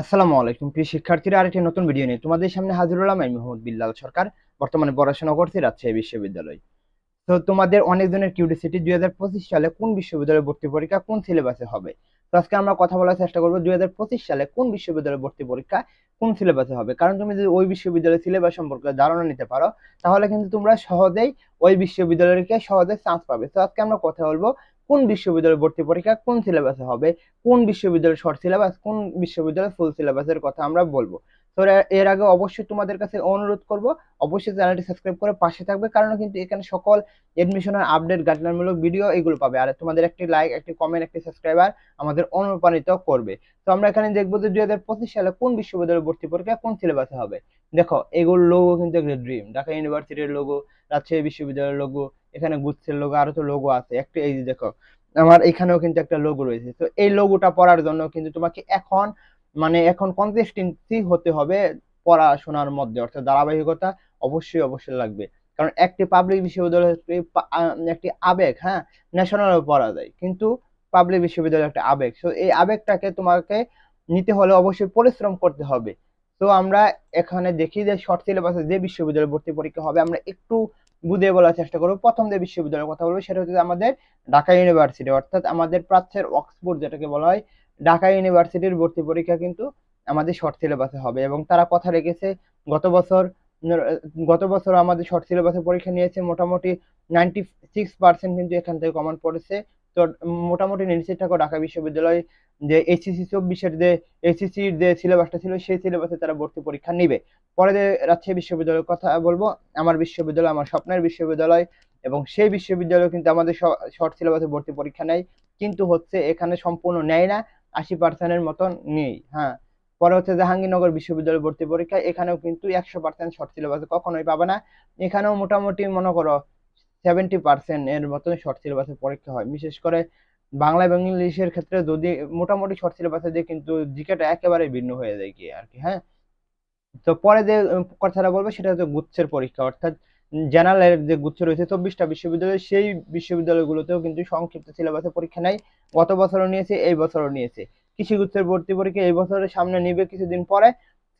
আসসালামু আলাইকুম, প্রিয় শিক্ষার্থীরা, আরেকটি নতুন ভিডিও নিয়ে তোমাদের সামনে হাজির হলাম আমি মোহাম্মদ বিল্লাল সরকার, বর্তমানে পড়াশোনা করছি রাজশাহী বিশ্ববিদ্যালয়। তো তোমাদের অনেকজনের কিউরিসিটি দুই হাজার পঁচিশ সালে কোন বিশ্ববিদ্যালয়ে ভর্তি পরীক্ষা কোন সিলেবাসে হবে? তো আজকে আমরা কথা বলার চেষ্টা করব দুই হাজার পঁচিশ সালে কোন বিশ্ববিদ্যালয়ে ভর্তি পরীক্ষা কোন সিলেবাসে হবে? কারণ তুমি যদি ওই বিশ্ববিদ্যালয়ের সিলেবাস সম্পর্কে ধারণা নিতে পারো, তাহলে কিন্তু তোমরা সহজেই ওই বিশ্ববিদ্যালয়কে সহজে চান্স পাবে। তো আজকে আমরা কথা বলব কোন বিশ্ববিদ্যালয়ে ভর্তি পরীক্ষা কোন সিলেবাসে হবে, কোন বিশ্ববিদ্যালয়ের শর্ট সিলেবাস কোন বিশ্ববিদ্যালয়ের ফুল সিলেবাসের কথা আমরা বলব। তো এর- আগে অবশ্যই তোমাদের কাছে অনুরোধ করব, অবশ্যই চ্যানেলটি সাবস্ক্রাইব করে পাশে থাকবে, কারণ কিন্তু এখানে সকল এডমিশনের আপডেট গাইডলাইনমূলক ভিডিও এগুলো পাবে। আর তোমাদের একটি লাইক একটি কমেন্ট একটি সাবস্ক্রাইবার আমাদের অনুপ্রাণিত করবে। তো আমরা এখানে দেখব যে দুই হাজার পঁচিশ সালে কোন বিশ্ববিদ্যালয়ে ভর্তি পরীক্ষা কোন সিলেবাসে হবে। দেখো এগুলো লোগো কিন্তু একটা ড্রিম ঢাকা ইউনিভার্সিটির লোগো রাজশাহী বিশ্ববিদ্যালয়ের লোগো এখানে গুচ্ছের লোগো আরও তো লোগো আছে। একটা, এই যে দেখো, আমার এখানেও কিন্তু একটা লোগো রয়েছে। তো এই লোগোটা পড়ার জন্য কিন্তু তোমাকে এখন মানে এখন কনসিস্টেন্সি হতে হবে পড়াশোনার মধ্যে। অর্থাৎ ধারাবাহিকতা অবশ্যই অবশ্যই লাগবে। কারণ একটি পাবলিক বিশ্ববিদ্যালয় একটি আবেগ হ্যাঁ? ন্যাশনালও পড়া যায়। কিন্তু পাবলিক বিশ্ববিদ্যালয় একটা আবেগ। তো এই আবেগটাকে তোমাকে নিতে হলে অবশ্যই পরিশ্রম করতে হবে। তো আমরা এখানে দেখি যে শর্ট সিলেবাসে যে বিশ্ববিদ্যালয় ভর্তি পরীক্ষা হবে, আমরা একটু বুঝিয়ে বলার চেষ্টা করব। প্রথম যে বিশ্ববিদ্যালয়ের কথা বলব, সেটা হচ্ছে আমাদের ঢাকা ইউনিভার্সিটি, অর্থাৎ আমাদের প্রাচ্যের অক্সফোর্ড যেটাকে বলা হয়, ঢাকা ইউনিভার্সিটির ভর্তি পরীক্ষা কিন্তু আমাদের শর্ট সিলেবাসে হবে এবং তারা কথা রেখেছে, গত বছর গত বছর আমাদের শর্ট সিলেবাসে পরীক্ষা নিয়েছে, মোটামুটি নাইনটি সিক্স পার্সেন্ট কিন্তু এখান থেকে কমন পড়েছে। তো মোটামুটি নিশ্চিত থাকো ঢাকা বিশ্ববিদ্যালয় যে এইচএসসি চব্বিশের যে এইচএসসির যে সিলেবাসটা ছিল, সেই সিলেবাসে তারা ভর্তি পরীক্ষা নিবে। পরে যে রাজশাহী বিশ্ববিদ্যালয়ের কথা বলব, আমার বিশ্ববিদ্যালয়, আমার স্বপ্নের বিশ্ববিদ্যালয় এবং সেই বিশ্ববিদ্যালয় কিন্তু আমাদের শর্ট সিলেবাসে ভর্তি পরীক্ষা নেয়, কিন্তু হচ্ছে এখানে সম্পূর্ণ নেয় না, আশি পার্সেন্টের মতন নেই হ্যাঁ। পরে হচ্ছে জাহাঙ্গীরনগর বিশ্ববিদ্যালয় ভর্তি পরীক্ষা, এখানেও কিন্তু একশো পার্সেন্ট শর্ট সিলেবাসে কখনোই পাবে না। এখানেও মোটামুটি মনে করো সেভেন্টি পার্সেন্ট এর মতন শর্ট সিলেবাসে পরীক্ষা হয়। বিশেষ করে বাংলা এবং ইংলিশের ক্ষেত্রে যদি মোটামুটি শর্ট সিলেবাসে দিয়ে, কিন্তু জিকেটা একেবারে ভিন্ন হয়ে যায় কি আর কি হ্যাঁ? তো পরে যে কথাটা বলব, সেটা হচ্ছে গুচ্ছের পরীক্ষা। অর্থাৎ জেনারেলের যে গুচ্ছ রয়েছে, চব্বিশটা বিশ্ববিদ্যালয়, সেই বিশ্ববিদ্যালয়গুলোতেও কিন্তু সংক্ষিপ্ত সিলেবাসে পরীক্ষা নেয়। গত বছরও নিয়েছে, এই বছরও নিয়েছে। কৃষি গুচ্ছের ভর্তি পরীক্ষা এই বছরের সামনে নিবে কিছুদিন পরে।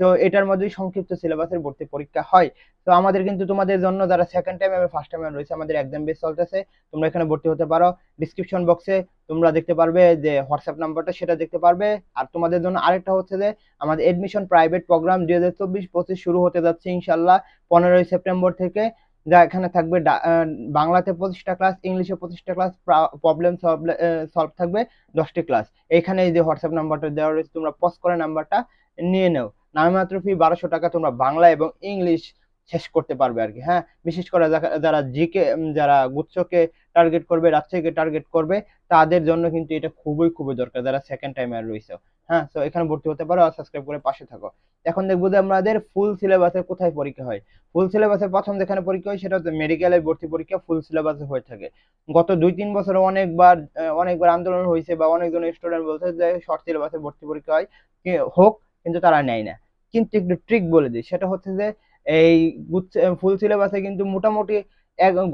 তো এটার মধ্যেই সংক্ষিপ্ত সিলেবাসের ভর্তি পরীক্ষা হয়। তো আমাদের কিন্তু তোমাদের জন্য যারা সেকেন্ড টাইম এবং ফার্স্ট টাইম রয়েছে, আমাদের এক্সাম বেস চলতেছে। তোমরা এখানে ভর্তি হতে পারো। ডিসক্রিপশন বক্সে তোমরা দেখতে পারবে যে হোয়াটসঅ্যাপ নাম্বারটা সেটা দেখতে পারবে। আর তোমাদের জন্য আরেকটা হচ্ছে যে, আমাদের এডমিশন প্রাইভেট প্রোগ্রাম দুই হাজার চব্বিশ পঁচিশ শুরু হতে যাচ্ছে ইনশাল্লাহ পনেরোই সেপ্টেম্বর থেকে। যা এখানে থাকবে বাংলাতে পঁচিশটা ক্লাস ইংলিশে পঁচিশটা ক্লাস প্রবলেম সলভ থাকবে দশটি ক্লাস এখানে যে হোয়াটসঅ্যাপ নাম্বারটা দেওয়া রয়েছে, তোমরা পজ করে নাম্বারটা নিয়ে নাও। নামমাত্র ফি বারোশো টাকা তোমরা বাংলা এবং ইংলিশ শেষ করতে পারবে আর কি হ্যাঁ? বিশেষ করে যারা- জিকে যারা গুচ্ছকে টার্গেট করবে, রাজশাহীকে টার্গেট করবে, তাদের জন্য কিন্তু এটা খুবই খুবই দরকার, যারা সেকেন্ড টাইমার রয়েছে হ্যাঁ? তো এখানে ভর্তি হতে পারো আর সাবস্ক্রাইব করে পাশে থাকো। এখন দেখব যে আমাদের ফুল সিলেবাসে কোথায় পরীক্ষা হয়। ফুল সিলেবাসে প্রথম যেখানে পরীক্ষা হয় সেটা হচ্ছে মেডিকেলের ভর্তি পরীক্ষা ফুল সিলেবাসে হয়ে থাকে। গত দুই, তিন বছরে অনেকবার অনেকবার আন্দোলন হয়েছে বা অনেকজন স্টুডেন্ট বলছে যে শর্ট সিলেবাসে ভর্তি পরীক্ষা হয়। হোক কিন্তু তারা নেয় না। কিন্তু একটু ট্রিক বলে দিই, সেটা হচ্ছে যে এই ফুল সিলেবাসে কিন্তু মোটামুটি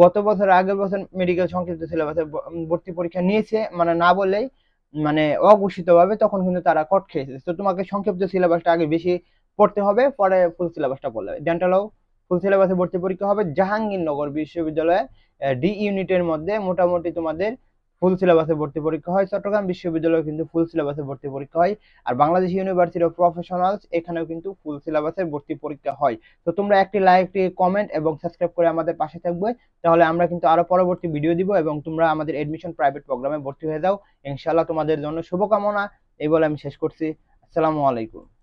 গত বছর, আগের বছর মেডিকেল সংক্ষিপ্ত সিলেবাসে ভর্তি পরীক্ষা নিয়েছে। মানে না বলেই মানে অঘোষিত ভাবে তখন কিন্তু তারা কট খেয়েছে। তো তোমাকে সংক্ষিপ্ত সিলেবাসটা আগে বেশি পড়তে হবে, পরে ফুল সিলেবাসটা পড়লে ডেন্টালও ফুল সিলেবাসে ভর্তি পরীক্ষা হবে জাহাঙ্গীরনগর বিশ্ববিদ্যালয়ে ডি ইউনিটের মধ্যে। মোটামুটি তোমাদের ফুল সিলেবাসে ভর্তি পরীক্ষা হয়। চট্টগ্রাম বিশ্ববিদ্যালয়ে কিন্তু ফুল সিলেবাসে ভর্তি পরীক্ষা হয়। আর বাংলাদেশ ইউনিভার্সিটি অফ প্রফেশনালস এখানেও কিন্তু ফুল সিলেবাসে ভর্তি পরীক্ষা হয়। তো তোমরা একটি লাইক একটি কমেন্ট এবং সাবস্ক্রাইব করে আমাদের পাশে থাকবে। তাহলে আমরা কিন্তু আরও পরবর্তী ভিডিও দিব এবং তোমরা আমাদের এডমিশন প্রাইভেট প্রোগ্রামে ভর্তি হয়ে যাও। ইনশাআল্লাহ তোমাদের জন্য শুভকামনা। এই বলে আমি শেষ করছি। আসসালামু আলাইকুম।